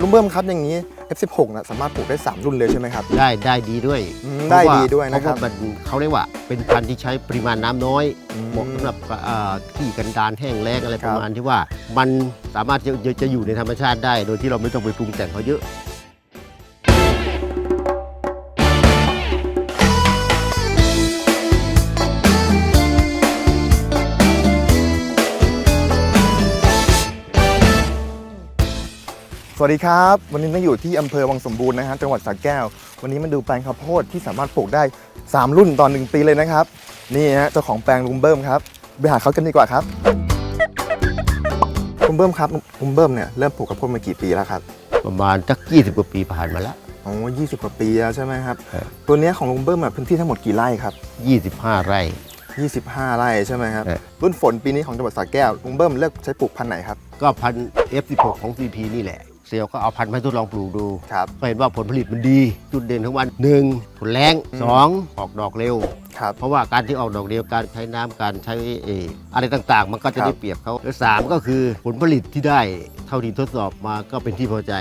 ลุงเบิ้มครับอย่างนี้ F16 นะสามารถปลูกได้ 3 รุ่นเลยใช่ไหมครับ ได้ได้ดีด้วยอืมได้ดีด้วยเพนะราะครัว่าบมันเขาเรียกว่า เป็นพันธุ์ที่ใช้ปริมาณน้ำน้อยอืมเหมาะสำหรับอ่าที่กันดารแห้งแล้งอะไรครัปบระมาณที่ว่า มันสามารถจะจะจะอยู่ในธรรมชาติได้ โดยที่เราไม่ต้องไปปรุงแต่งเขาเยอะ สวัสดีครับ วันนี้เราอยู่ที่อำเภอวังสมบูรณ์นะฮะจังหวัดสระแก้ว วันนี้มาดูแปลงข้าวโพดที่สามารถปลูกได้ 3 รุ่นต่อหนึ่งปีเลยนะครับ นี่ฮะเจ้าของแปลงลุงเบิ้มครับไปหาเขากันดีกว่าครับลุงเบิ้มครับลุงเบิ้มเนี่ยเริ่มปลูกข้าวโพดมากี่ปีแล้วครับประมาณสัก20กว่าปีผ่านมาแล้วอ๋อ20กว่าปีแล้วใช่ไหมครับครับตัวเนี้ยของลุงเบิ้มอะพื้นที่ทั้งหมดกี่ไร่ครับ25ไร่25ไร่ใช่ไหมครับครับรุ่นฝนปีนี้ของจังหวัดสระแก้วลุงเบิ้มเลือกใช้ปลูกพันธุ์ไหนครับก็พันธุ์ F16 ของ CP นี่แหละ เซลล์ก็เอาพันธุ์มาทดลองปลูกดู ครับ ก็เห็นว่าผลผลิตมันดี จุดเด่นของมันหนึ่งผลแรงอืมสองออกดอกเร็ว ครับ เพราะว่าการที่ออกดอกเร็วการใช้น้ำการใช้เอออะไรต่างๆ มันก็จะครับได้เปรียบเขาและสามก็คือผลผลิตที่ได้เท่าที่ทดสอบมาก็เป็นที่พอใจ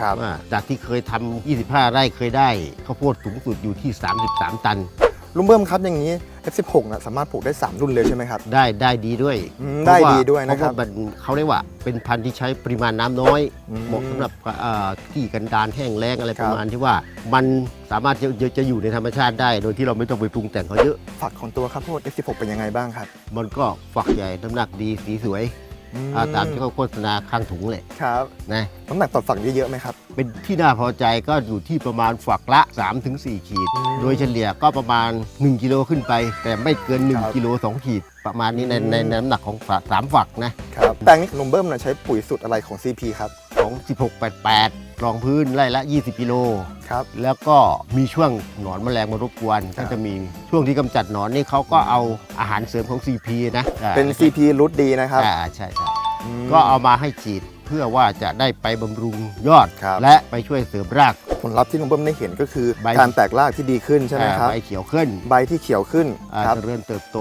ครับ ว่าจากที่เคยทำ25 ไร่เคยได้ข้าวโพดสูงสุดอยู่ที่ 33 ตัน ลุงเบิ้มครับอย่างนี้ F16 นะสามารถปลูกได้ 3 รุ่นเลยใช่ไหมครับ ได้ได้ดีด้วยอืมเพราะาได้ดีด้วยนะครับ เพาว่ามันเขาเรียกว่าเป็นพันธุ์ที่ใช้ปริมาณน้ำน้อย อืมเหมาะสำหรับอ่าที่กันดารแห้งแล้งอะไรครัปบระมาณที่ว่ามันสามารถจะจะจะอยู่ในธรรมชาติได้ โดยที่เราไม่ต้องไปปรุงแต่งเขาเยอะ ฝักของตัวข้าวโพด F16 เป็นยังไงบ้างครับ มันก็ฝักใหญ่น้ำหนักดีสีสวย อืมอ่าตามที่เขาโฆษณาข้างถุงเลยครับ นะ น้ำหนักต่อฝักเยอะๆไหมครับ เป็นที่น่าพอใจก็อยู่ที่ประมาณฝักละ 3-4 ขีด อืมโดยเฉลี่ยก็ประมาณ 1 กิโลขึ้นไป แต่ไม่เกิน ครับ1 กิโล 2 ขีด ประมาณนี้ในอืม ในในน้ำหนักของฝักสามฝักนะครับ แปลงนี้ลุงเบิ้มนะใช้ปุ๋ยสูตรอะไรของ CP ครับ ของ 1688 รองพื้นไร่ละ 20 กิโล ครับ แล้วก็มีช่วงหนอนแมลงมารบกวนครัก็บจะมีช่วงที่กำจัดหนอนนี่เขาก็เอาอาหารเสริมของ CP นะอ่าเป็น CP รุดดีนะครับอ่าใช่ใช่อืมก็เอามาให้ฉีดเพื่อว่าจะได้ไปบำรุงยอด ครับ และไปช่วยเสริมราก ผลลัพธ์ที่ลุงเบิ้มได้เห็นก็คือ ใบ การแตกรากที่ดีขึ้นใช่ไหมครับ อ่าใบเขียวขึ้นใบที่เขียวขึ้นอ่าครับเจริญเติบโต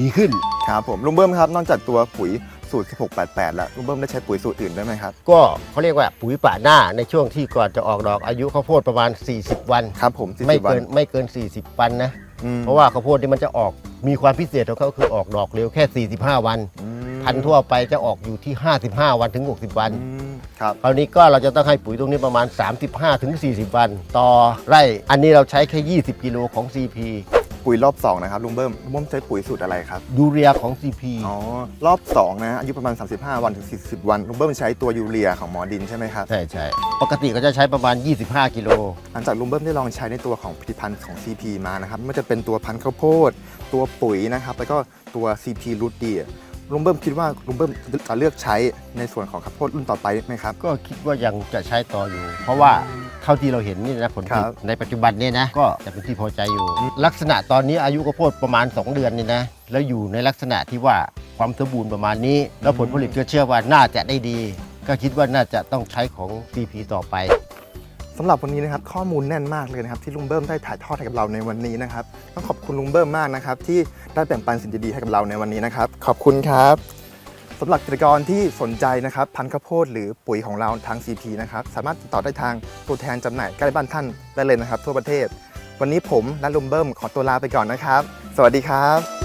ดีขึ้น ครับผมลุงเบิ้มครับนอกจากตัวปุ๋ย สูตร 1688 แล้วลุงเบิ้มได้ใช้ปุ๋ยสูตรอื่นด้วยไหมครับ ก็เขาเรียกว่าปุ๋ยป่าหน้าในช่วงที่ก่อนจะออกดอกอายุข้าวโพดประมาณ 40 วันครับผม40ไม่วัเกินนไม่เกิน 40 วันนะ อืมเพราะว่าข้าวโพดนี่มันจะออกมีความพิเศษของเขาคือออกดอกเร็วแค่ 45 วัน อืมพันธุ์ทั่วไปจะออกอยู่ที่ 55 วันถึง 60 วัน อืมครับคราวนี้ก็เราจะต้องให้ปุ๋ยตรงนี้ประมาณ 35ถึง40 วัน ต่อไร่ อันนี้เราใช้แค่ 20 กิโลของ CP ปุ๋ยรอบ2นะครับลุงเบิ้มลุงเบิ้มใช้ปุ๋ยสูตรอะไรครับยูเรียของ CP อ๋อรอบ2นะอายุประมาณ 35 วันถึง 40 วันลุงเบิ้มใช้ตัวยูเรียของหมอดินใช่ไหมครับใช่ใช่ปกติก็จะใช้ประมาณ 25 กิโลหลังจากลุงเบิ้มได้ลองใช้ในตัวของผลิตภัณฑ์ของ CP มานะครับไม่ว่าจะเป็นตัวพันธุ์ข้าวโพด ตัวปุ๋ยนะครับแล้วก็ตัว CP รูทดี ลุงเบิ้มคิดว่าลุงเบิ้มจะเลือกใช้ในส่วนของข้าวโพดรุ่นต่อไปไหมครับ ก็คิดว่ายังจะใช้ต่ออยู่ เพราะว่าเท่าที่เราเห็นนี่นะผลผลิตครับในปัจจุบันเนี่ยนะก็จะเป็นที่พอใจอยู่ ลักษณะตอนนี้อายุข้าวโพดประมาณ 2 เดือนนี่นะแล้วอยู่ในลักษณะที่ว่าความสมบูรณ์ประมาณนี้ แล้วผลผลิตก็เชื่อว่าน่าจะได้ดี ก็คิดว่าน่าจะต้องใช้ของ CP ต่อไป สำหรับวันนี้นะครับข้อมูลแน่นมากเลยนะครับที่ลุงเบิ้มได้ถ่ายทอดให้กับเราในวันนี้นะครับต้องขอบคุณลุงเบิ้มมากนะครับที่ได้แบ่งปันสิ่งดีๆให้กับเราในวันนี้นะครับ ขอบคุณครับสำหรับเกษตรกรที่สนใจนะครับพันธุ์ข้าวโพดหรือปุ๋ยของเราทาง CP นะครับสามารถติดต่อได้ทางตัวแทนจำหน่ายใกล้บ้านท่านได้เลยนะครับ ทั่วประเทศ วันนี้ผมและลุงเบิ้มขอตัวลาไปก่อนนะครับ สวัสดีครับ